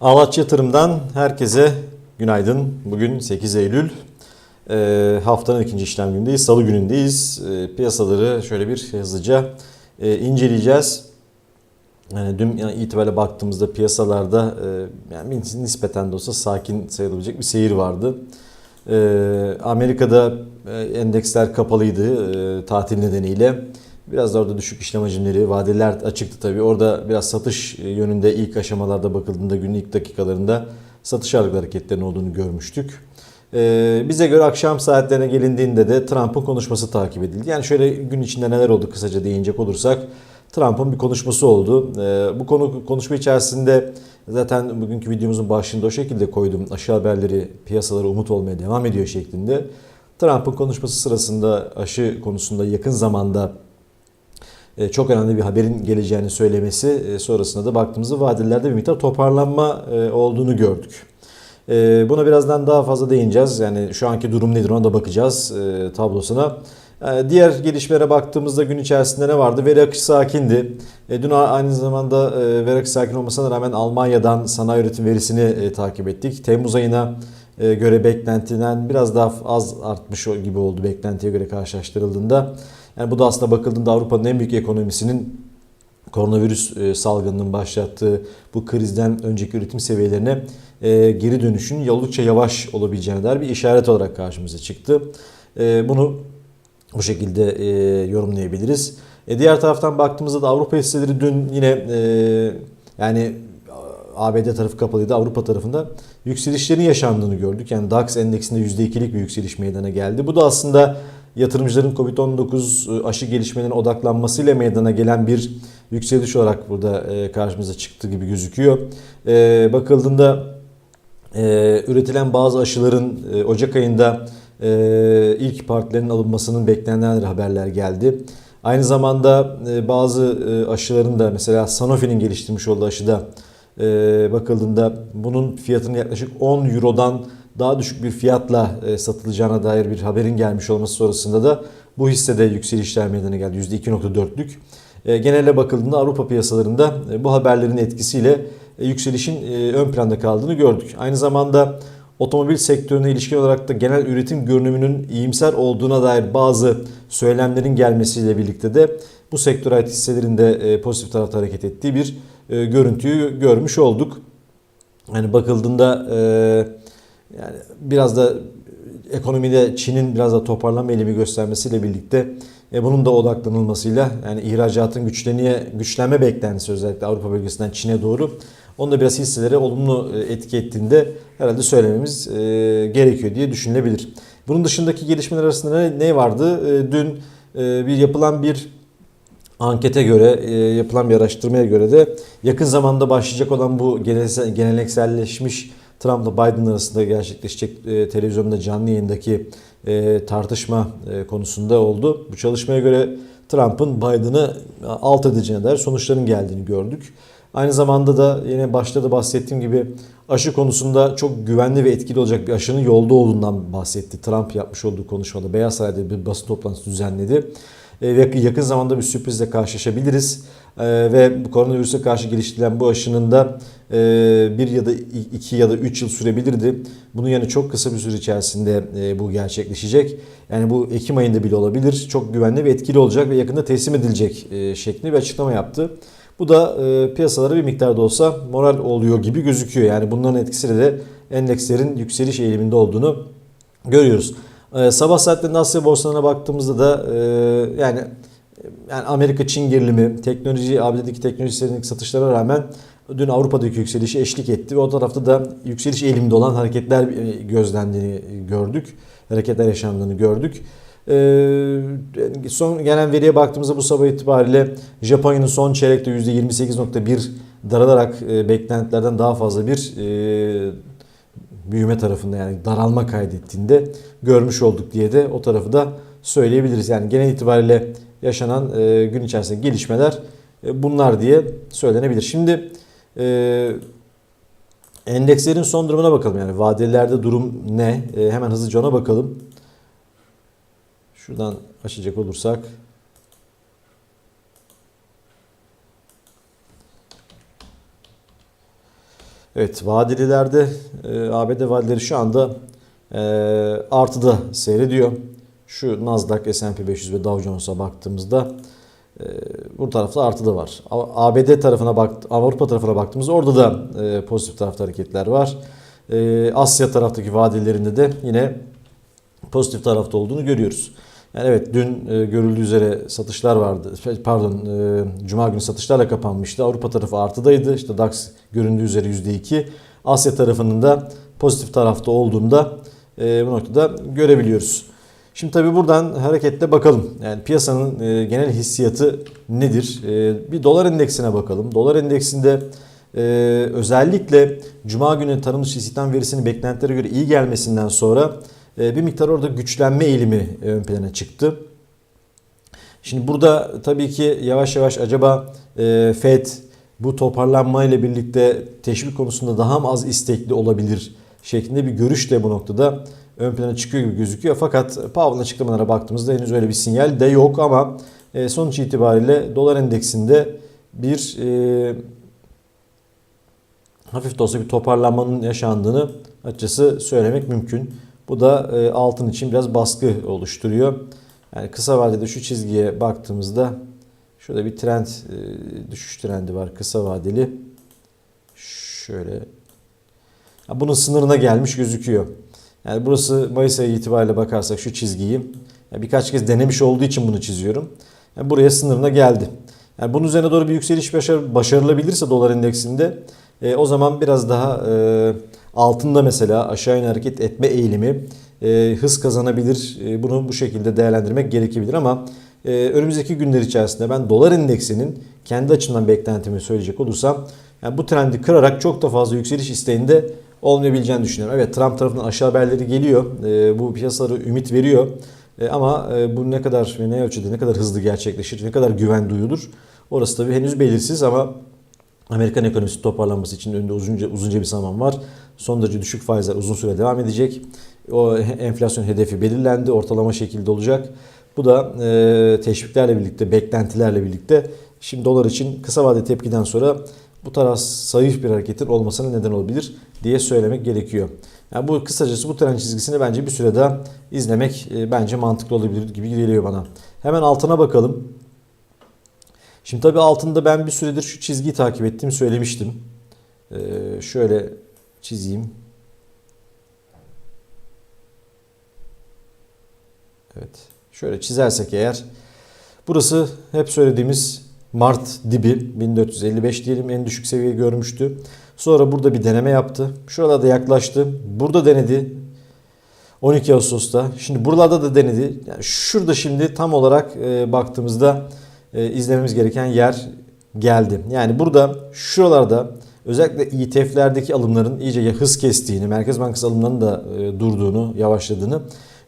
Ağlaç Yatırım'dan herkese günaydın. Bugün 8 Eylül. Ee, haftanın ikinci işlem günündeyiz. Salı günündeyiz. Ee, piyasaları şöyle bir hızlıca e, inceleyeceğiz. Yani dün itibariyle baktığımızda piyasalarda e, yani nispeten de olsa sakin sayılabilecek bir seyir vardı. Ee, Amerika'da e, endeksler kapalıydı e, tatil nedeniyle. Biraz da orada düşük işlem hacimleri, vadeler açıktı tabii. Orada biraz satış yönünde ilk aşamalarda bakıldığında günün ilk dakikalarında satış ağırlıklı hareketlerinin olduğunu görmüştük. Ee, bize göre akşam saatlerine gelindiğinde de Trump'ın konuşması takip edildi. Yani şöyle gün içinde neler oldu kısaca değinecek olursak Trump'ın bir konuşması oldu. Ee, bu konu konuşma içerisinde zaten bugünkü videomuzun başında o şekilde koydum. Aşı haberleri piyasalara umut olmaya devam ediyor şeklinde. Trump'ın konuşması sırasında aşı konusunda yakın zamanda e, çok önemli bir haberin geleceğini söylemesi e, sonrasında da baktığımızda vadelerde bir miktar toparlanma e, olduğunu gördük. Buna birazdan daha fazla değineceğiz. Yani şu anki durum nedir ona da bakacağız tablosuna. Diğer gelişmelere baktığımızda gün içerisinde ne vardı? Veri akışı sakindi. Dün aynı zamanda veri akışı sakin olmasına rağmen Almanya'dan sanayi üretim verisini takip ettik. Temmuz ayına göre beklentiden biraz daha az artmış gibi oldu beklentiye göre karşılaştırıldığında. Yani bu da aslında bakıldığında Avrupa'nın en büyük ekonomisinin koronavirüs e, salgınının başlattığı bu krizden önceki üretim seviyelerine e, geri dönüşün oldukça yavaş olabileceğine dair bir işaret olarak karşımıza çıktı. E, bunu bu şekilde yorumlayabiliriz. Diğer taraftan baktığımızda da Avrupa hisseleri dün yine yani ABD tarafı kapalıydı. Avrupa tarafında yükselişlerin yaşandığını gördük. Yani DAX endeksinde %2'lik bir yükseliş meydana geldi. Bu da aslında yatırımcıların Covid-19 e, aşı gelişmelerine odaklanmasıyla meydana gelen bir yükseliş olarak burada e, karşımıza çıktı gibi gözüküyor. E, bakıldığında üretilen bazı aşıların Ocak ayında ilk partilerin alınmasının beklenen haberler geldi. Aynı zamanda bazı aşıların da mesela Sanofi'nin geliştirmiş olduğu aşıda bakıldığında bunun fiyatının yaklaşık 10 Euro'dan daha düşük bir fiyatla e, satılacağına dair bir haberin gelmiş olması sonrasında da bu hissede yükselişler meydana geldi. %2.4'lük. E, genelde bakıldığında Avrupa piyasalarında e, bu haberlerin etkisiyle yükselişin ön planda kaldığını gördük. Aynı zamanda otomobil sektörüne ilişkin olarak da genel üretim görünümünün iyimser olduğuna dair bazı söylemlerin gelmesiyle birlikte de bu sektöre ait hisselerin de pozitif tarafta hareket ettiği bir görüntüyü görmüş olduk. Yani bakıldığında yani biraz da ekonomide Çin'in biraz da toparlanma eğilimi göstermesiyle birlikte e, bunun da odaklanılmasıyla yani ihracatın güçleniye, güçlenme beklentisi özellikle Avrupa bölgesinden Çin'e doğru onu da biraz hisselere olumlu e, etki ettiğinde herhalde söylememiz e, gerekiyor diye düşünülebilir. Bunun dışındaki gelişmeler arasında ne, ne vardı? E, dün e, bir yapılan bir ankete göre, e, yapılan bir araştırmaya göre de yakın zamanda başlayacak olan bu gelenekselleşmiş Trump'la Biden arasında gerçekleşecek e, televizyonda canlı yayındaki e, tartışma e, konusunda oldu. Bu çalışmaya göre Trump'ın Biden'ı alt edeceğine dair sonuçların geldiğini gördük. Aynı zamanda da yine başta da bahsettiğim gibi aşı konusunda çok güvenli ve etkili olacak bir aşının yolda olduğundan bahsetti. Trump yapmış olduğu konuşmada Beyaz Saray'da bir basın toplantısı düzenledi. Ve yakın zamanda bir sürprizle karşılaşabiliriz. Ve bu koronavirüse karşı geliştirilen bu aşının da ee, bir ya da iki ya da üç yıl sürebilirdi. Bunun yani çok kısa bir süre içerisinde e, bu gerçekleşecek. Yani bu Ekim ayında bile olabilir. Çok güvenli ve etkili olacak ve yakında teslim edilecek e, şeklinde bir açıklama yaptı. Bu da e, piyasalara bir miktarda olsa moral oluyor gibi gözüküyor. Yani bunların etkisiyle de endekslerin yükseliş eğiliminde olduğunu görüyoruz. Sabah saatlerinde Asya borsalarına baktığımızda da yani yani Amerika Çin gerilimi, teknoloji, ABD'deki teknoloji satışlara rağmen dün Avrupa'daki yükselişi eşlik etti ve o tarafta da yükseliş eğiliminde olan hareketler e, gözlendiğini gördük. Hareketler yaşandığını gördük. Ee, son gelen veriye baktığımızda bu sabah itibariyle Japonya'nın son çeyrekte %28.1 daralarak e, beklentilerden daha fazla bir e, büyüme tarafında yani daralma kaydettiğinde görmüş olduk diye de o tarafı da söyleyebiliriz. Yani genel itibariyle yaşanan gün içerisinde gelişmeler bunlar diye söylenebilir. Şimdi ee, endekslerin son durumuna bakalım. Yani vadelerde durum ne? Ee, hemen hızlıca ona bakalım. Şuradan açacak olursak. Evet vadelilerde e, ABD vadeleri şu anda e, artıda seyrediyor. Şu Nasdaq, S&P 500 ve Dow Jones'a baktığımızda e, bu tarafta artı da var. ABD tarafına bak, Avrupa tarafına baktığımızda orada da e, pozitif tarafta hareketler var. E, Asya taraftaki vadelerinde de yine pozitif tarafta olduğunu görüyoruz. Yani evet dün e, görüldüğü üzere satışlar vardı. Pardon, e, cuma günü satışlarla kapanmıştı. Avrupa tarafı artıdaydı. İşte DAX göründüğü üzere %2. Asya tarafının da pozitif tarafta olduğunda e, bu noktada görebiliyoruz. Şimdi tabii buradan hareketle bakalım. Yani piyasanın genel hissiyatı nedir? Bir dolar endeksine bakalım. Dolar endeksinde özellikle cuma günü tanınmış istihdam verisinin beklentilere göre iyi gelmesinden sonra bir miktar orada güçlenme eğilimi ön plana çıktı. Şimdi burada tabii ki yavaş yavaş acaba e, FED bu toparlanma ile birlikte teşvik konusunda daha mı az istekli olabilir şeklinde bir görüş de bu noktada ön plana çıkıyor gibi gözüküyor. Fakat Powell'ın açıklamalara baktığımızda henüz öyle bir sinyal de yok ama e, sonuç itibariyle dolar endeksinde bir e, hafif de olsa bir toparlanmanın yaşandığını açıkçası söylemek mümkün. Bu da e, altın için biraz baskı oluşturuyor. Yani kısa vadede şu çizgiye baktığımızda şurada bir trend e, düşüş trendi var kısa vadeli. Şöyle bunun sınırına gelmiş gözüküyor. Yani burası Mayıs ayı itibariyle bakarsak şu çizgiyi birkaç kez denemiş olduğu için bunu çiziyorum. Yani buraya sınırına geldi. Yani bunun üzerine doğru bir yükseliş başar, başarılabilirse dolar endeksinde e, o zaman biraz daha e, altında mesela aşağı yönlü hareket etme eğilimi e, hız kazanabilir. E, bunu bu şekilde değerlendirmek gerekebilir ama e, önümüzdeki günler içerisinde ben dolar endeksinin kendi açımdan beklentimi söyleyecek olursam yani bu trendi kırarak çok da fazla yükseliş isteğinde olmayabileceğini düşünüyorum. Evet Trump tarafından aşağı haberleri geliyor. E, bu piyasaları ümit veriyor. E, ama e, bu ne kadar ve ne ölçüde ne kadar hızlı gerçekleşir, ne kadar güven duyulur orası tabii henüz belirsiz ama Amerikan ekonomisi toparlanması için önünde uzunca uzunca bir zaman var. Son derece düşük faizler uzun süre devam edecek. O enflasyon hedefi belirlendi. Ortalama şekilde olacak. Bu da e, teşviklerle birlikte, beklentilerle birlikte şimdi dolar için kısa vade tepkiden sonra bu tarz zayıf bir hareketin olmasına neden olabilir diye söylemek gerekiyor. Yani bu kısacası bu trend çizgisini bence bir süre daha izlemek e, bence mantıklı olabilir gibi geliyor bana. Hemen altına bakalım. Şimdi tabii altında ben bir süredir şu çizgiyi takip ettiğimi söylemiştim. Ee, şöyle çizeyim. Evet. Şöyle çizersek eğer. Burası hep söylediğimiz Mart dibi 1455 diyelim en düşük seviyeyi görmüştü. Sonra burada bir deneme yaptı. Şuralarda yaklaştı. Burada denedi. 12 Ağustos'ta. Şimdi buralarda da denedi. Yani şurada şimdi tam olarak e, baktığımızda e, izlememiz gereken yer geldi. Yani burada şuralarda özellikle ETF'lerdeki alımların iyice hız kestiğini, Merkez Bankası alımlarının da e, durduğunu, yavaşladığını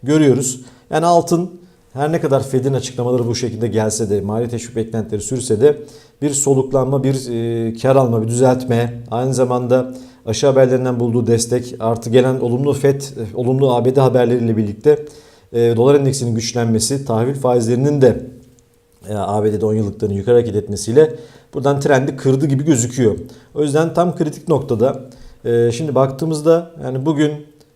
görüyoruz. Yani altın her ne kadar Fed'in açıklamaları bu şekilde gelse de, mali teşvik beklentileri sürse de bir soluklanma, bir e, kar alma, bir düzeltme, aynı zamanda aşağı haberlerinden bulduğu destek, artı gelen olumlu FED, olumlu ABD haberleriyle birlikte e, dolar endeksinin güçlenmesi, tahvil faizlerinin de e, ABD'de 10 yıllıkların yukarı hareket etmesiyle buradan trendi kırdı gibi gözüküyor. O yüzden tam kritik noktada e, şimdi baktığımızda yani bugün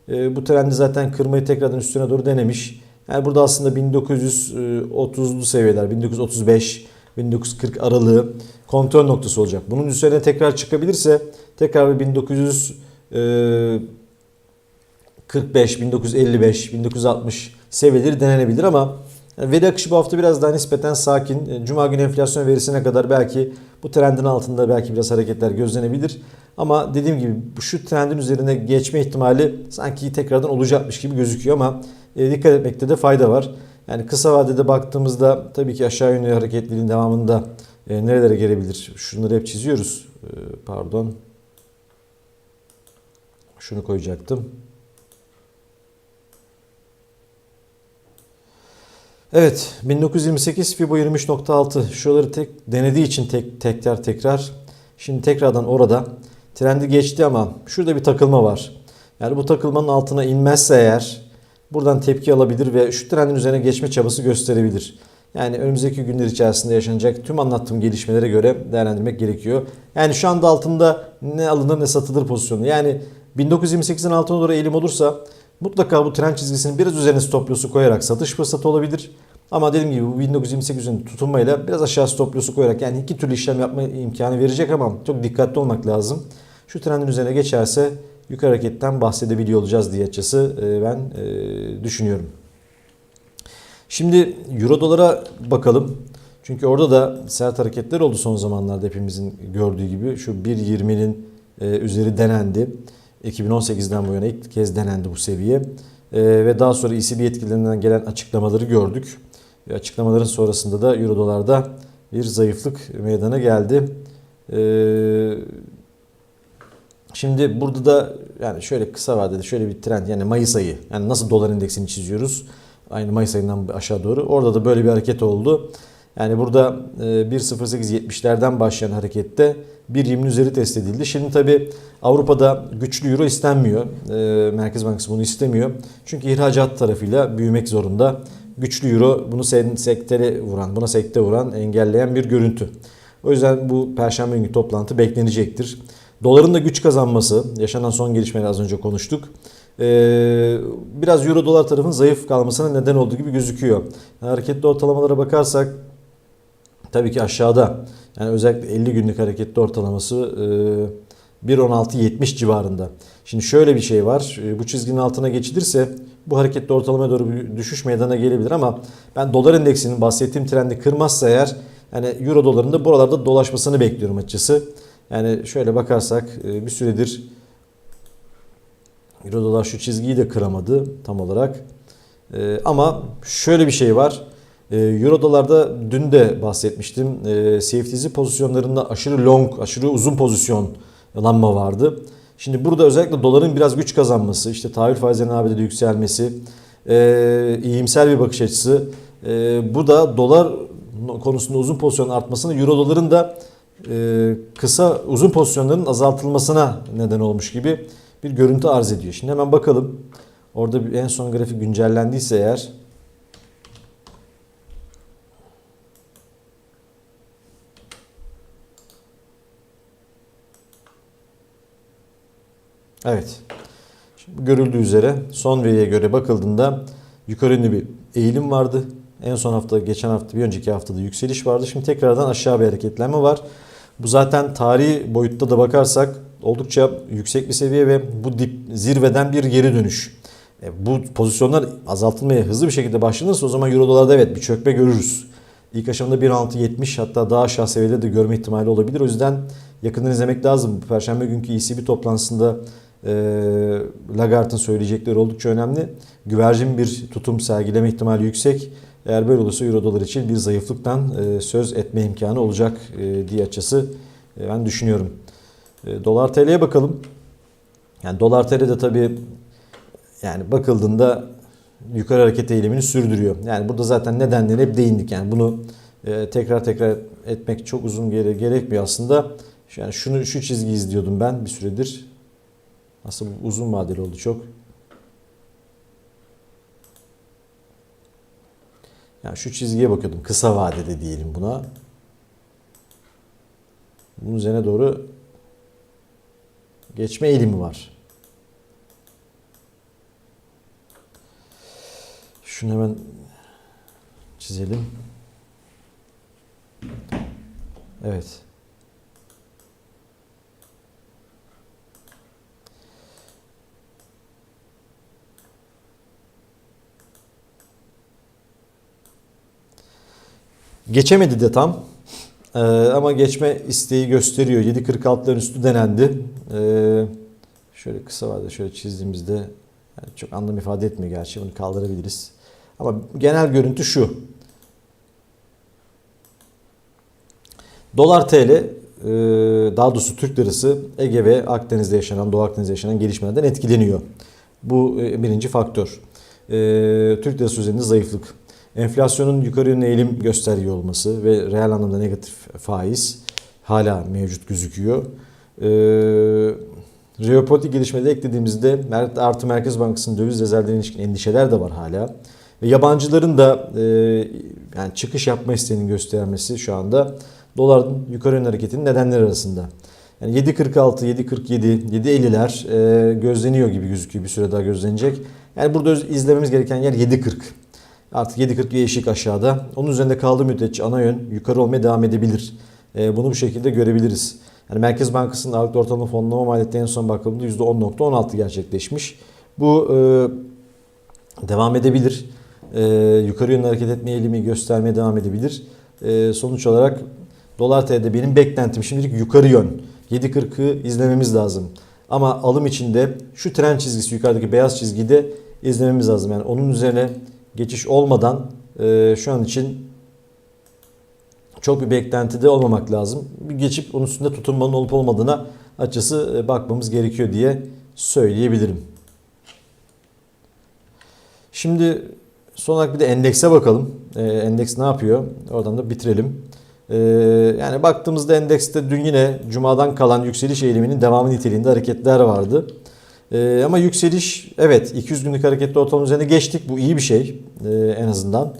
e, bu trendi zaten kırmayı tekrardan üstüne doğru denemiş. Yani burada aslında 1930'lu seviyeler 1935 1940 aralığı kontrol noktası olacak. Bunun üzerine tekrar çıkabilirse tekrar 1945 1955 1960 seviyeleri denenebilir ama veri akışı bu hafta biraz daha nispeten sakin. Cuma günü enflasyon verisine kadar belki bu trendin altında belki biraz hareketler gözlenebilir. Ama dediğim gibi şu trendin üzerine geçme ihtimali sanki tekrardan olacakmış gibi gözüküyor ama e, dikkat etmekte de fayda var. Yani kısa vadede baktığımızda tabii ki aşağı yönlü hareketliliğin devamında e, nerelere gelebilir? Şunları hep çiziyoruz. E, pardon. Şunu koyacaktım. Evet 1928 Fibo 23.6 şuraları tek denediği için tek, tekrar tekrar şimdi tekrardan orada trendi geçti ama şurada bir takılma var. Yani bu takılmanın altına inmezse eğer buradan tepki alabilir ve şu trendin üzerine geçme çabası gösterebilir. Yani önümüzdeki günler içerisinde yaşanacak tüm anlattığım gelişmelere göre değerlendirmek gerekiyor. Yani şu anda altında ne alınır ne satılır pozisyonu. Yani 1928'in altına doğru eğilim olursa mutlaka bu trend çizgisinin biraz üzerine stop loss'u koyarak satış fırsatı olabilir. Ama dediğim gibi bu 1928'in tutunmayla biraz aşağı stop loss'u koyarak yani iki türlü işlem yapma imkanı verecek ama çok dikkatli olmak lazım. Şu trendin üzerine geçerse yukarı hareketten bahsedebiliyor olacağız diye açısı e, ben e, düşünüyorum. Şimdi euro dolara bakalım. Çünkü orada da sert hareketler oldu son zamanlarda hepimizin gördüğü gibi. Şu 1.20'nin e, üzeri denendi. 2018'den bu yana ilk kez denendi bu seviye. Ve daha sonra ECB yetkililerinden gelen açıklamaları gördük. Ve açıklamaların sonrasında da euro dolarda bir zayıflık meydana geldi. Şimdi burada da yani şöyle kısa vadede şöyle bir trend yani Mayıs ayı yani nasıl dolar endeksini çiziyoruz aynı Mayıs ayından aşağı doğru orada da böyle bir hareket oldu. Yani burada 1.0870'lerden başlayan harekette 1.20'nin üzeri test edildi. Şimdi tabi Avrupa'da güçlü euro istenmiyor. Merkez Bankası bunu istemiyor. Çünkü ihracat tarafıyla büyümek zorunda. Güçlü euro bunu sektere vuran, buna sekte vuran, engelleyen bir görüntü. O yüzden bu perşembe günü toplantı beklenecektir. Doların da güç kazanması, yaşanan son gelişmeleri az önce konuştuk. Ee, biraz euro dolar tarafının zayıf kalmasına neden olduğu gibi gözüküyor. Hareketli ortalamalara bakarsak tabii ki aşağıda yani özellikle 50 günlük hareketli ortalaması e, 1.16.70 civarında. Şimdi şöyle bir şey var. E, bu çizginin altına geçilirse bu hareketli ortalamaya doğru bir düşüş meydana gelebilir ama ben dolar endeksinin bahsettiğim trendi kırmazsa eğer yani euro doların da buralarda dolaşmasını bekliyorum açıkçası. Yani şöyle bakarsak bir süredir Euro dolar şu çizgiyi de kıramadı tam olarak. Ama şöyle bir şey var. Euro dolarda dün de bahsetmiştim. CFTC pozisyonlarında aşırı long, aşırı uzun pozisyonlanma vardı. Şimdi burada özellikle doların biraz güç kazanması, işte tahvil faizlerinin ABD'de yükselmesi, iyimser bir bakış açısı. Bu da dolar konusunda uzun pozisyon artmasını, euro doların da kısa uzun pozisyonların azaltılmasına neden olmuş gibi bir görüntü arz ediyor. Şimdi hemen bakalım. Orada en son grafik güncellendiyse eğer Evet. Şimdi görüldüğü üzere son veriye göre bakıldığında yukarı yönlü bir eğilim vardı. En son hafta, geçen hafta, bir önceki haftada yükseliş vardı. Şimdi tekrardan aşağı bir hareketlenme var. Bu zaten tarihi boyutta da bakarsak oldukça yüksek bir seviye ve bu dip zirveden bir geri dönüş. E, bu pozisyonlar azaltılmaya hızlı bir şekilde başlanırsa o zaman euro dolarda evet bir çökme görürüz. İlk aşamada 1.670 hatta daha aşağı seviyede de görme ihtimali olabilir. O yüzden yakından izlemek lazım. Perşembe günkü ECB toplantısında e, Lagarde'ın söyleyecekleri oldukça önemli. Güvercin bir tutum sergileme ihtimali yüksek. Eğer böyle olursa Euro dolar için bir zayıflıktan e, söz etme imkanı olacak e, diye açısı e, ben düşünüyorum. Dolar TL'ye bakalım. Yani dolar TL de tabii yani bakıldığında yukarı hareket eğilimini sürdürüyor. Yani burada zaten nedenlerine hep değindik. Yani bunu tekrar tekrar etmek çok uzun gere gerekmiyor aslında. Yani şunu şu çizgi izliyordum ben bir süredir. Aslında uzun vadeli oldu çok. Yani şu çizgiye bakıyordum. Kısa vadede diyelim buna. Bunun üzerine doğru geçme eğilimi var. Şunu hemen çizelim. Evet. Geçemedi de tam. Ee, ama geçme isteği gösteriyor. 7.46'ların üstü denendi. Ee, şöyle kısa vadede şöyle çizdiğimizde yani çok anlam ifade etmiyor gerçi. Bunu kaldırabiliriz. Ama genel görüntü şu. Dolar TL e, daha doğrusu Türk lirası Ege ve Akdeniz'de yaşanan, Doğu Akdeniz'de yaşanan gelişmelerden etkileniyor. Bu e, birinci faktör. E, Türk lirası üzerinde zayıflık. Enflasyonun yukarı yönlü eğilim gösteriyor olması ve reel anlamda negatif faiz hala mevcut gözüküyor. Ee, Jeopolitik gelişmeleri eklediğimizde artı Merkez Bankası'nın döviz rezervlerine ilişkin endişeler de var hala. Ve yabancıların da e, yani çıkış yapma isteğinin göstermesi şu anda doların yukarı yönlü hareketinin nedenleri arasında. Yani 7.46, 7.47, 7.50'ler e, gözleniyor gibi gözüküyor bir süre daha gözlenecek. Yani burada izlememiz gereken yer 7.40. Artık 7.40 bir eşik aşağıda. Onun üzerinde kaldığı müddetçe ana yön yukarı olmaya devam edebilir. E, bunu bu şekilde görebiliriz. Yani Merkez Bankası'nın ağırlıklı ortalama fonlama maliyeti son bakıldığında %10.16 gerçekleşmiş. Bu e, devam edebilir. E, yukarı yönlü hareket etme eğilimi göstermeye devam edebilir. E, sonuç olarak dolar TL'de benim beklentim şimdilik yukarı yön. 7.40'ı izlememiz lazım. Ama alım içinde şu tren çizgisi yukarıdaki beyaz çizgiyi de izlememiz lazım. Yani onun üzerine geçiş olmadan e, şu an için çok bir beklentide olmamak lazım. Bir geçip onun üstünde tutunmanın olup olmadığına açısı e, bakmamız gerekiyor diye söyleyebilirim. Şimdi son olarak bir de endekse bakalım. E, endeks ne yapıyor? Oradan da bitirelim. E, yani baktığımızda endekste dün yine cumadan kalan yükseliş eğiliminin devamı niteliğinde hareketler vardı. E, ama yükseliş evet 200 günlük hareketli ortalama üzerine geçtik. Bu iyi bir şey e, en azından.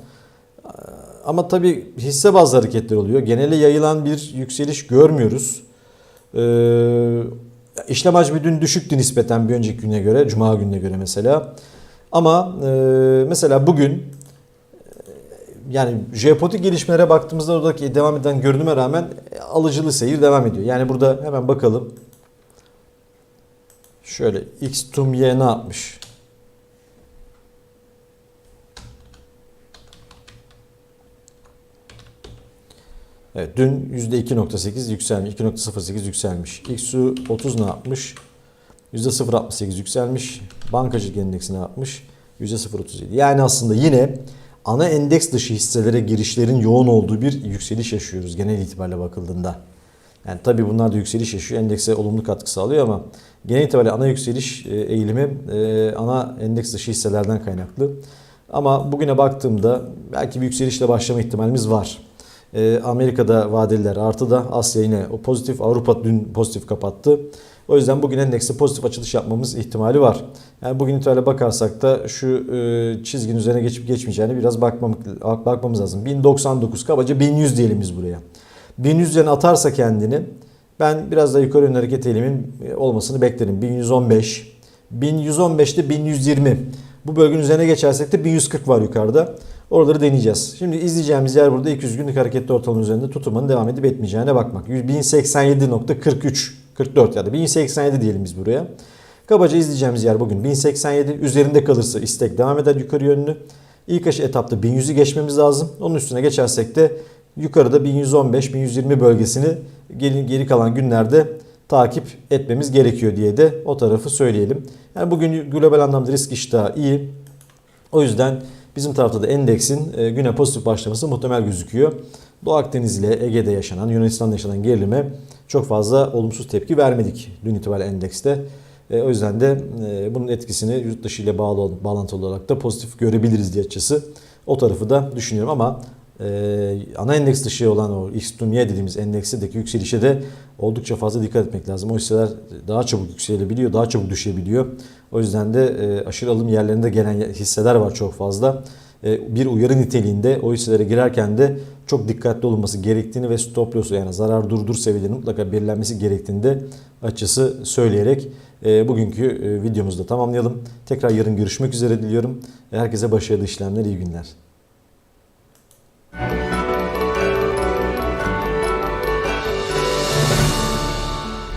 Ama tabii hisse bazlı hareketler oluyor. Genele yayılan bir yükseliş görmüyoruz. Ee, işlem hacmi dün düşüktü nispeten bir önceki güne göre, cuma gününe göre mesela. Ama e, mesela bugün e, yani jeopolitik gelişmelere baktığımızda oradaki devam eden görünüme rağmen alıcılı seyir devam ediyor. Yani burada hemen bakalım. Şöyle X tum Y ne yapmış? Evet dün %2.8 yükselmiş. 2.08 yükselmiş. XU 30 ne yapmış? %0.68 yükselmiş. Bankacılık endeksi ne yapmış? %0.37. Yani aslında yine ana endeks dışı hisselere girişlerin yoğun olduğu bir yükseliş yaşıyoruz genel itibariyle bakıldığında. Yani tabii bunlar da yükseliş yaşıyor. Endekse olumlu katkı sağlıyor ama genel itibariyle ana yükseliş e, eğilimi e, ana endeks dışı hisselerden kaynaklı. Ama bugüne baktığımda belki bir yükselişle başlama ihtimalimiz var. E, Amerika'da vadeliler artıda, Asya yine o pozitif, Avrupa dün pozitif kapattı. O yüzden bugün endekste pozitif açılış yapmamız ihtimali var. Yani bugün itibariyle bakarsak da şu çizginin üzerine geçip geçmeyeceğini biraz bakmam, bakmamız lazım. 1099 kabaca 1100 diyelim biz buraya. 1100 üzerine atarsa kendini ben biraz da yukarı yönlü hareket eğilimin olmasını beklerim. 1115, 1115'te 1120. Bu bölgenin üzerine geçersek de 1140 var yukarıda. Oraları deneyeceğiz. Şimdi izleyeceğimiz yer burada 200 günlük hareketli ortalama üzerinde tutunmanın devam edip etmeyeceğine bakmak. 1087.43 44 ya da 1087 diyelim biz buraya. Kabaca izleyeceğimiz yer bugün 1087. Üzerinde kalırsa istek devam eder yukarı yönlü. İlk etapta 1100'ü geçmemiz lazım. Onun üstüne geçersek de yukarıda 1115-1120 bölgesini geri, geri kalan günlerde takip etmemiz gerekiyor diye de o tarafı söyleyelim. Yani bugün global anlamda risk iştahı iyi. O yüzden bizim tarafta da endeksin e, güne pozitif başlaması muhtemel gözüküyor. Doğu Akdeniz ile Ege'de yaşanan, Yunanistan'da yaşanan gerilime çok fazla olumsuz tepki vermedik dün itibariyle endekste. E, o yüzden de e, bunun etkisini yurt dışı ile bağlı, bağlantılı olarak da pozitif görebiliriz diye açısı. O tarafı da düşünüyorum ama e, ana endeks dışı olan o X Y dediğimiz endeksteki yükselişe de oldukça fazla dikkat etmek lazım. O hisseler daha çabuk yükselebiliyor, daha çabuk düşebiliyor. O yüzden de e, aşırı alım yerlerinde gelen hisseler var çok fazla. E, bir uyarı niteliğinde o hisselere girerken de çok dikkatli olunması gerektiğini ve stop loss yani zarar durdur seviyelerinin mutlaka belirlenmesi gerektiğini de açısı söyleyerek e, bugünkü e, videomuzu da tamamlayalım. Tekrar yarın görüşmek üzere diliyorum. Herkese başarılı işlemler, iyi günler. Thank you.